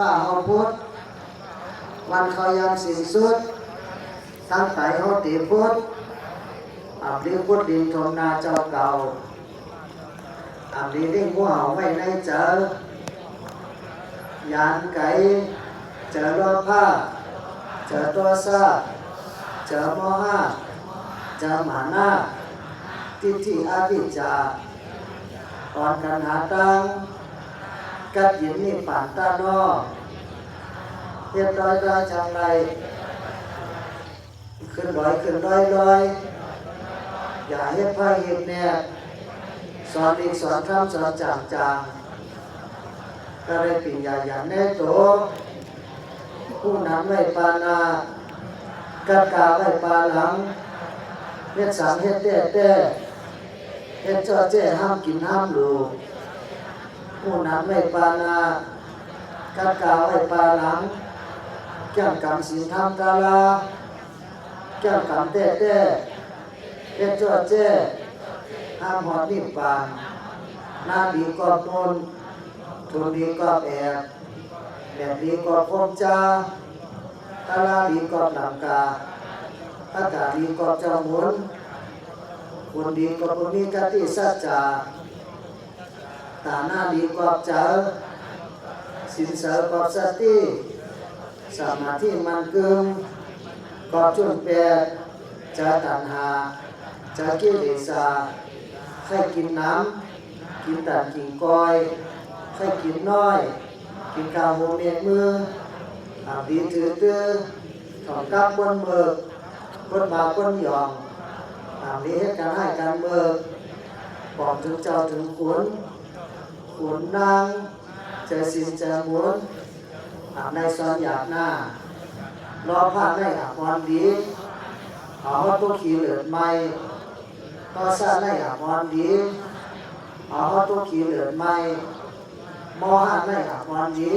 ข้าเฮาพุทธวันเขายังสิ้นสุดทั้งไตเฮาตีพุทธอับดีพุทธดินทมนาเจ้าเก่าอับดีดิ่งหัวเฮาไว้ในเจอยานไก่เจอรอผ้าเจอตัวซาเจอโมหะเจอหมาหน้าทิฏฐิอาวิจจาอ่อนกันหาตัง กัดยินนี่ป่านตานอเฮ็ดร้อยร้อยจังไรขึ้นร้อยขึ้นร้อยร้อยอย่าเฮ็ดไพ่เฮ็ดแน่สอนอีกสอนคำสอนจางจางก็ได้ปิญญาอย่างแน่โตผู้นำไว้ปานากัดกาไว้ปาหลังเฮ็ดสามเฮ็ดเต้เต้เฮ็ดจ้อเจ้ห้ามกินห้ามดู ผู้นำไว้ปานากัดกาวไว้ปาหลังแก้มกำสินทำกาลาแก้มกำเต้เต้เฮ็ดจ้อเจ้ห้ามหอดนิพพานหน้าดีก็ตนทุนดีก็แอบแบบดีก็พมจาตาลาดีก็หลำกาอากาศดีก็เจ้าหมุนคนดีก็มีกติสัจจา ตาหน้าดีกอบเจอสินเสริกอบสติสมาธิมันกึมกอบจุนแปดจะตัณหาจะกิเลสาให้กินน้ำกินตันกินก้อยให้กินน้อย กินข้าวโมเมนมืออาบดีถือตื้อถอนกับบนเมือบนบาบนหยองอาบดีให้การให้การเมือบอกถึงเจ้าถึงขุน ขุนนางเจสินเจมุนอาบในซอนหยาบหน้ารอผ้าในอาบวันดีเอาฮอตุขี่เหลือดไม่ต่อซาในอาบวันดีเอาฮอตุขี่เหลือดไม่มอหันในอาบวันดี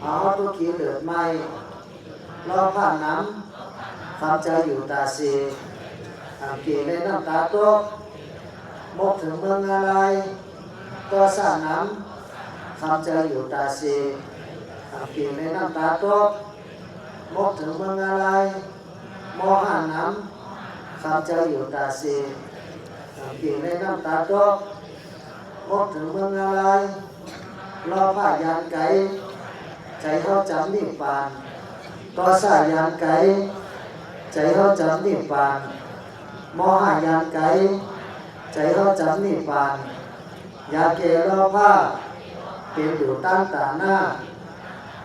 เอาฮอตุขี่เหลือดไม่รอผ้าน้ำความใจอยู่ตาสีอาบเกในน้ำตาโตกมกถึงเมืองอะไร ก็สร้างน้ำคำเจออยู่ตาสีขับกินในน้ำตาตกมกถึงเมืองอะไรมอหาน้ำคำเจออยู่ตาสีขับกินในน้ำตาตกมกถึงเมืองอะไรรอผ้ายานไก่ใจเขาจำนิ่งปานก็สายยานไก่ใจเขาจำนิ่งปานมอหายานไก่ใจเขาจำนิ่งปาน ยาเกโลภาเป็นอยู่ตั้งตาหน้า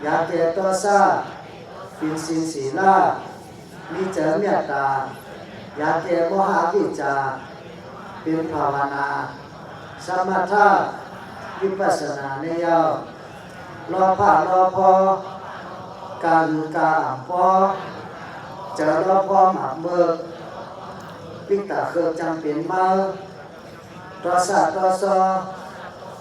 ยาเกโตซาเป็นสินสีลามีเจอเมตตายาเกโมหะวิจาเป็นภาวนาสมถะวิปัสสนาเนยาวรอผ้ารอพอกาลุกาอ่ำพอเจอรอพอหมักเมือกปิตาเครืองจำเป็นมาตัวสาตัวซอตัวสาหมากเมือกงานไรคือจำเป็นมาโมหะโมหอเจอโมหะหมากเมือกสัตติสันคือ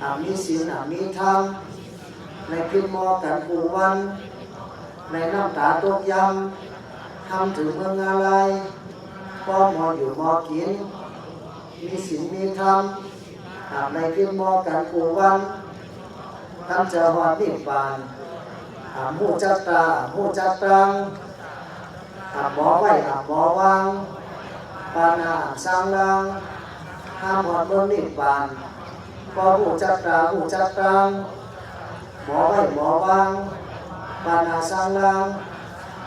อาห้องวันนิพพานอาหมออยู่อาหมอกินอามีศีลอามีธรรม ในพิมอกันปูวัน ในน้ำตาตกยำทำถึงเมืองอะไรพ่อมออยู่มอกิน มีศีลมีธรรมอาในพิมอกันปูวันทำเจะหอดนิพานอาหมูจัตตาอามูจัตตังอาหมอไว้อาหมอวางปานาสร้างลังห้ามหอดบนนิพพาน พอหูจักตาหูจักตังหมอไว้หมอวางปานาสังลัง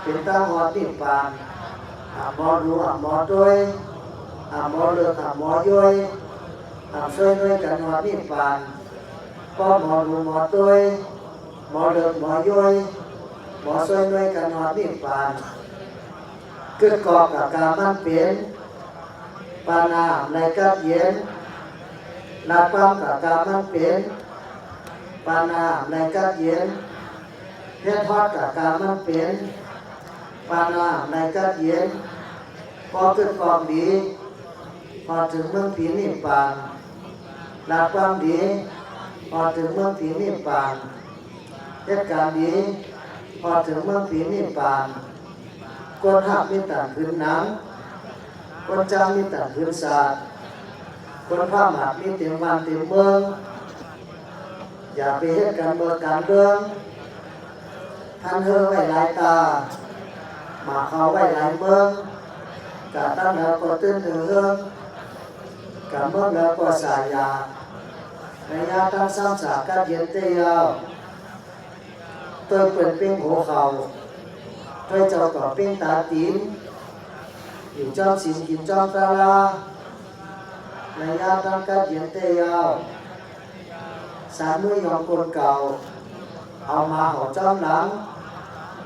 เป็นตาหอดนิพพานหาหมอดูหาหมอด้วยหาหมอเลือกหาหมอย่อยหาช่วยด้วยกันหอดนิพพานพอหมอดูหมอด้วยหมอเลือกหมอย่อยหมอช่วยด้วยกันหอดนิพพานเกิดก่อกับการมันเปลี่ยนปานาในกับเย็น นาความกับกามันเป็นปานาในกับเย็นเพชรทอดกับการมันเป็นปานาในกัดเย็นพอเกิดความดี พอถึงเมืองผีนิพพานหลักความดี พอถึงเมืองผีนิพพานเหตุการดีพอถึงเมืองผีนิพพานคนหักมีต่างพื้นหนังคนจำมีต่างพื้นศาสตร์ คนผ้าหมากมีเต็มวันเต็มเมือง อย่าไปเหตุการเมืองการเมืองท่านเฮอไว้หลายตาหมาเขาไว้หลายเมืองกะตั้งแล้วก็ตื้นถึงเรื่องกะเมืองแล้วก็สายยาในยาตั้งสร้างสากัดเย็นเตียวเติมเป็นเป้งหัวเขาเพื่อเจ้าก่อเป้งตาตีนอยู่จอมสินกินจอมตาลา ในยาตั้งกัดเย็นเตียวสามมือยองคนเก่า เอามาหอจ้อมหลัง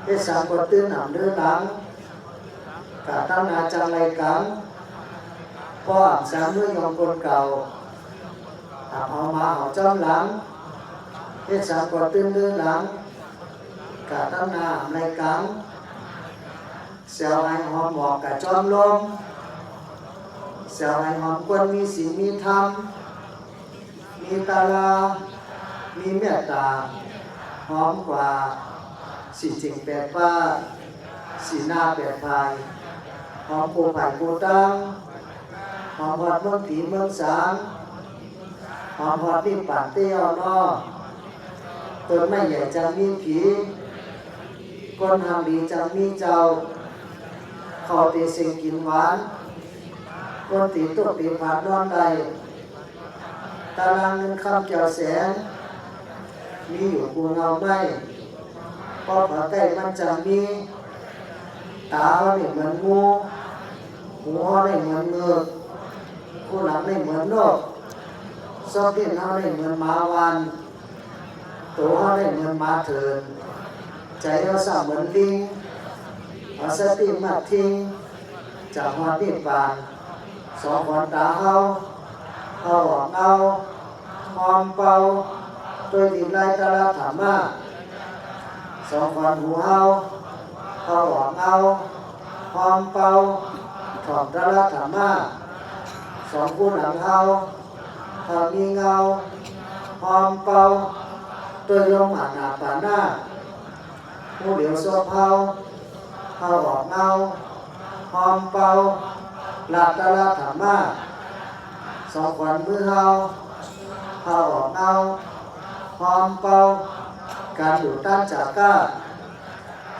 เฮ็ดสามคนตื้นหนำเดือหลังกะตั้งนาจังไรกังพ่อสามมือยองคนเก่าเอามาหอจ้อมหลังเฮ็ดสามคนตื้นเดือหลังกะตั้งนาไรกังเสียวไอหอมหมอกกะจอมลม สียวไอหอมควรมีศีลมีธรรม มีตาลา มีเมตตา หอมกว่าสีจริงแปดป้าสีหน้าแปดภาย หอมปูไผ่ปูตังหอมพอดเมืองผีเมืองสางหอมพอดนี่ปากเตี้ยวนอต้นไม้ใหญ่จะมีผีก้นทำดีจะมีเจ้า เขาตีสิ่งกินหวาน ก้นตีตุกตีผาดนอนใดตารางเงินคำเกี่ยวแสนมีอยู่กูเงาไม่พอผาใกล้มันจะมีตาเนี่ยเหมือนงูหัวเนี่ยเหมือนเงือกคู่หลังเนี่ยเหมือนนกซอกเล่นเขาเนี่ยเหมือนมาวันตัวเขาเนี่ยเหมือนมาเถินใจเขาสั่เหมือนลิงเอาสติมาทิ้งจากหัวนิพพาน สองคนตาเขาเอาออกเอาหอมเป่าตัวดินไล่ตะลาถามมาสองคนหูเฮาเอาออกเอาหอมเป่าถอมตะลาถามมาสองคู่หลังเฮาเฮามีเงาหอมเป่าตัวโยมหาหนาปาหน้าผู้เดียวโซเฮาเฮาออกเอาหอมเป่า ลาตะลาถามมาสองขวัญมือเฮาเฮาออกเอาหอมเป่าการอยู่ต้านจากก้า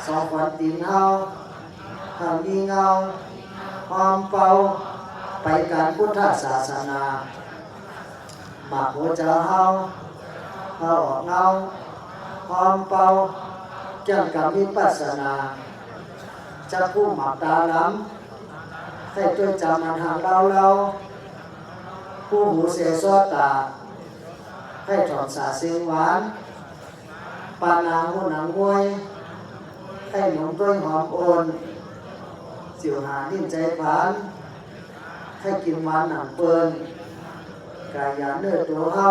สองขวัญตีนเฮาเฮามีเงาหอมเป่าไปการพุทธศาสนาหมากหัวใจเฮาเฮาออกเงาหอมเป่าเกี่ยวกับวิปัสสนาจะผู้หมักตาล้ำ ให้ตัวจำมันหางเราเราผู้หูเสียซอตา ให้ถอนสาเสียงหวานปานาหูหนังมวย ให้หนุ่มต้วยหอมโอนสิวหานิ่มใจผานให้กินหวานหนังเปินกายาเนื้อตัวเฮา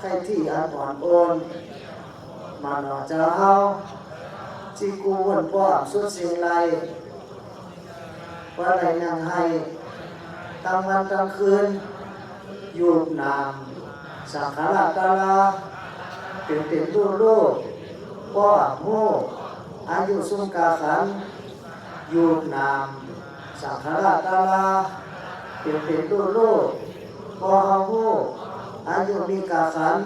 ให้ที่อันอ่อนโอนมาหนอเจ้าเฮาจีกูวนป้อมสุดเสียงไร ว่าอะไรนั่งให้กลางวันกลางคืนอยู่นามสังขารตาลาเป็นเป็นรูปโลกป้อโมอายุสุงกาขันอยู่นามสังขารตาลาเป็นเป็นรูปโลกป้อโมอายุมีกาขัน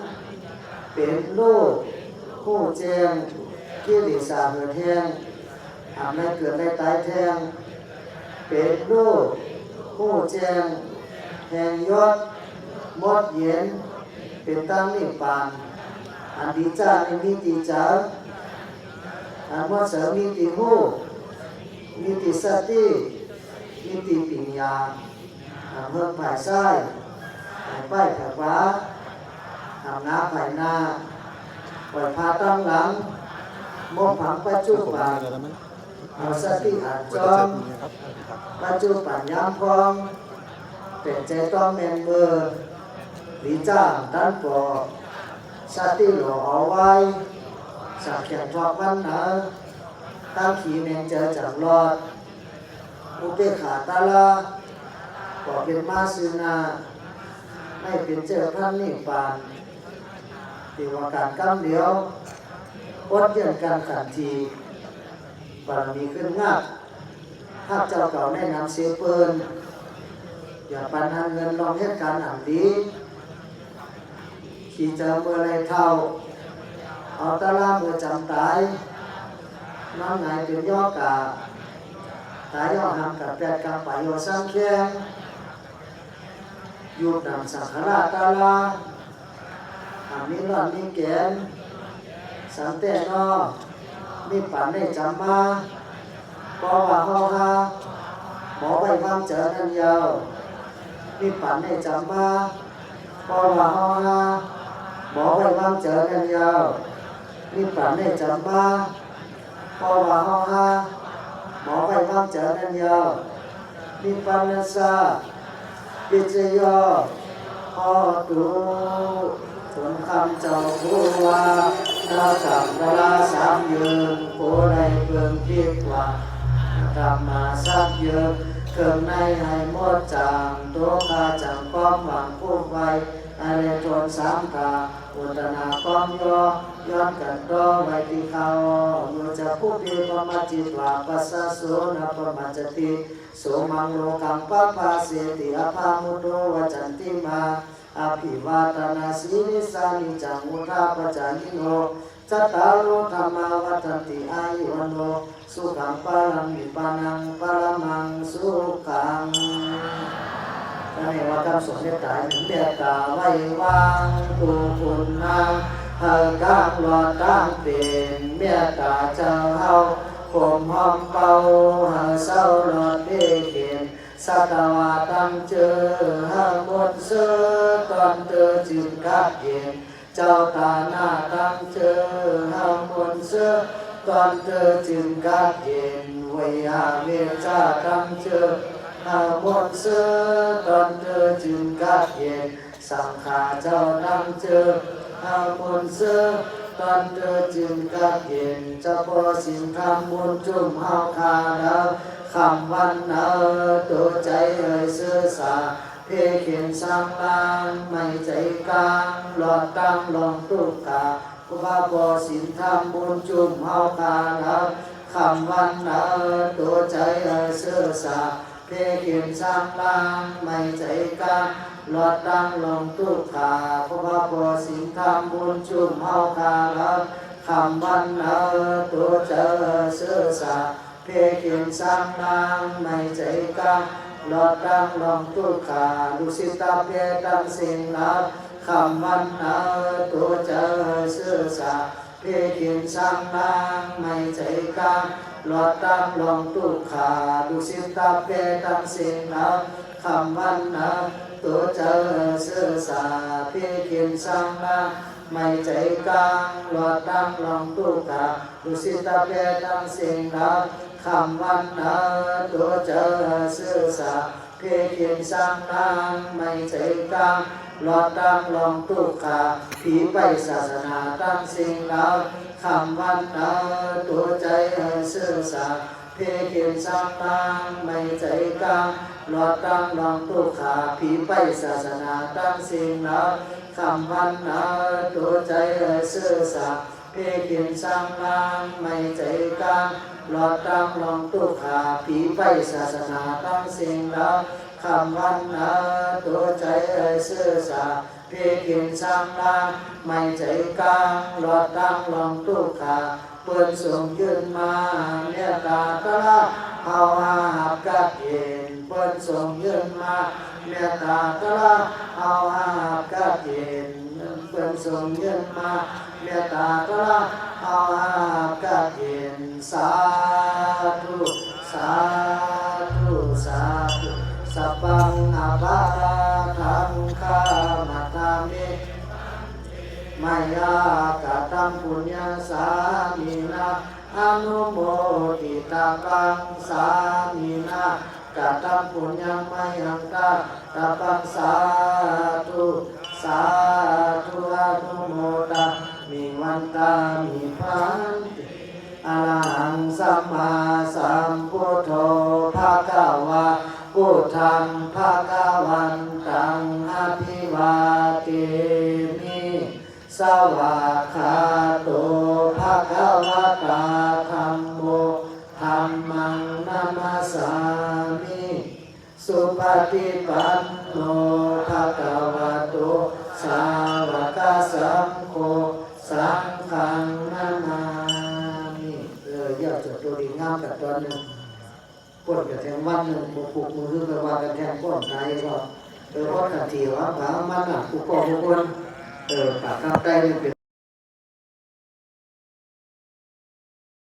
เป็นโลกผู้แจงกิริสาเหอแทงทำให้เกิดได้ตายแทง เป็นโลกผู้แจงแห่งยศมดเย็น เป็นตั้งนิพพานอันดีจ้าในมิติจ้าอันมดเสริมมิติหูมิติสติมิติปัญญาอันเพิ่มผ่ายไส้ผ่ายป้ายผ่ายฟ้าทำน้าผ่ายหน้าปล่อยพาตั้งหลังมองผังปัจจุบัน เอาสติอาจจอมปัจจุบันยามพร้อมเป็นใจต้องแมนมือหรือจ้าด้านปอสติหล่อเอาไว้สักแข่งทอกวันหนาตั้งขีเมงเจอจังรอดอุเบกขาตาลาก็เป็นมาซึนาไม่เป็นเจ้าท่านนิพพานที่ว่าการกำเดียวอดเยี่ยนการขันที บารมีขึ้นงาบถ้าเจ้าเก่าแนะนำเสียเปินอย่าปันหันเงินลองเหตุการณ์อ่ำดีขี่เจอเมื่อไรเท่า เอาตะลาเมื่อจำตายน้องไงเป็นย่อกาตายย่อหำกับแปดกาปโยสังเคียงยูดำสังขราตาลาอามิรอนมิเกนสันเตนอ มีปันในจำมาปอว่าเฮาฮาหมอใบความเจอนันยาวมีปันในจำมาปอว่าเฮาฮาหมอใบความเจอนันยาวมีปันในจำมาปอว่าเฮาฮาหมอไปว่างเจอนันยาวมีปัญญาปิจยอพ่อตูทนคำเจ้าผู้ว่า นาจับเวลาสามยืนผู้ใดเพิ่งคิดว่าทำมาสักเยอะเครื่องในให้หมดจางตัวข้าจังป้อมหวังผู้ไว้อะไรจนสามตาอุตนาป้อมยอย้อนกันดอไว้ที่เขาเมื่อจะผู้ดีปมาจิตว่าปัสสะโสนะปมาจติโสมังโลกังปะปะเสติอภามุโตวจันติมา อภิวาตนาสีนิสานิจังมุทาปจายิโนจัตตารุธรรมาวัฏติอายุวันโนสุขังปารังนิพพานังปรมังสุขังท่นเองว่าคำสอนเมตตาหนึ่งเมตตาไว้วางตูคุณนางเฮากางหลอตั้งเป็นเมตตาเจ้าเฮาผมหอมเป่าเฮาเศร้าหลอดเด้ย สัตวาตังเจอหามดเสอตอนเจอจึงกัดเย็นเจ้าตาหน้าตังเจอหามดเสอตอนเจอจึงกัดเย็นเวยหาเมจาตังเจอหามดเสอตอนเจอจึงกัดเย็นสังขาเจ้าตังเจอหามดเสอตอนเจอจึงกัดเย็นเจ้าพอสินทำบุญจุ่มเฮาคาดาว คำวันเนอตัวใจเอ่ยเสื้อสาเพเขียนสร้างลางไม่ใจกลางหลอดตั้งลองตุกกาผู้ว่าบอสินทำบุญจุ่มเฮาคาแล้วคำวันเนอตัวใจเอ่ยเสื้อสาเพเขียนสร้างลางไม่ใจกลางหลอดตั้งลองตุกกาผู้ว่าบอสินทำบุญจุ่มเฮาคาแล้วคำวันเนอตัวใจเอ่ยเสื้อสา เพเขียนสร้างนางไม่ใจกลางหลอดดังลองตุกขาดุสิตาเพตังสิงนับคำวันนาตัวเจอเสื้อสาเพเขียนสร้างนางไม่ใจกลางหลอดดังลองตุกขาดุสิตาเพตังสิงนับคำวันนาตัวเจอเสื้อสาเพเขียนสร้างนางไม่ใจกลางหลอดดังลองตุกาดุสิตาเพตังสิงนา คำวันนาตัวเจอซื่อสาเพเขียนสร้างนางไม่ใจกลางหลอดดังลองตุกขาผีไปศาสนาตั้งสิ่งแล้วคำวันนาตัวใจซื่อสาเพเขียนสร้างนางไม่ใจกลางหลอดดังลองตุกขาผีไปศาสนาตั้งสิ่งแล้วคำวันนาตัวใจซื่อสัตย์เพเขียนสร้างนางไม่ใจกลาง ลอดตั้งลองตุขาผีไปศาสนาตั้งสิ่งล้วคำวันนาตัวใจซื่อสัตย์เพเขียนสร้างนางไม่ใจกลางหลอดตั้งลองตุขาเปิ้นส่งยืนมาเมตตาตระเอาหาบกัดเย็นเปิ้นส่งยืนมาเมตตาตระเอาหาบกัดเย็น เปิ้นส่งยืนมาเมตตาตระเอาหาบกัดเย็นสาธุสาธุสาธุสัพพังอาภาราทังคามาตามิมายากตัมปุญญาสามีนาอนุโมทิตาปังสามีนากตัมปุญญามายังตาตาปังสาธุ สาธุอนุโมตามิวันตามิพันติอะระหังสัมมาสัมพุทโธภะคะวะพุทธังภะคะวันตังอภิวาเทมิสวากขาโตภะคะวะตาธัมโมธัมมังนามาสามิ สุปฏิปันโนภะคะวะ สาวกสังโฆสังฆังนามามิเออยอดจดตัวดีงามกับตัวหนึ่งปวดกับแทงวันหนึ่งปลุกปลุกมือขึ้นไปว่ากันแทงก้นใจก็เออเพราะขันทีว่าพระมันอะผู้ปกผู้คนเออปากข้างใต้นี่เป็น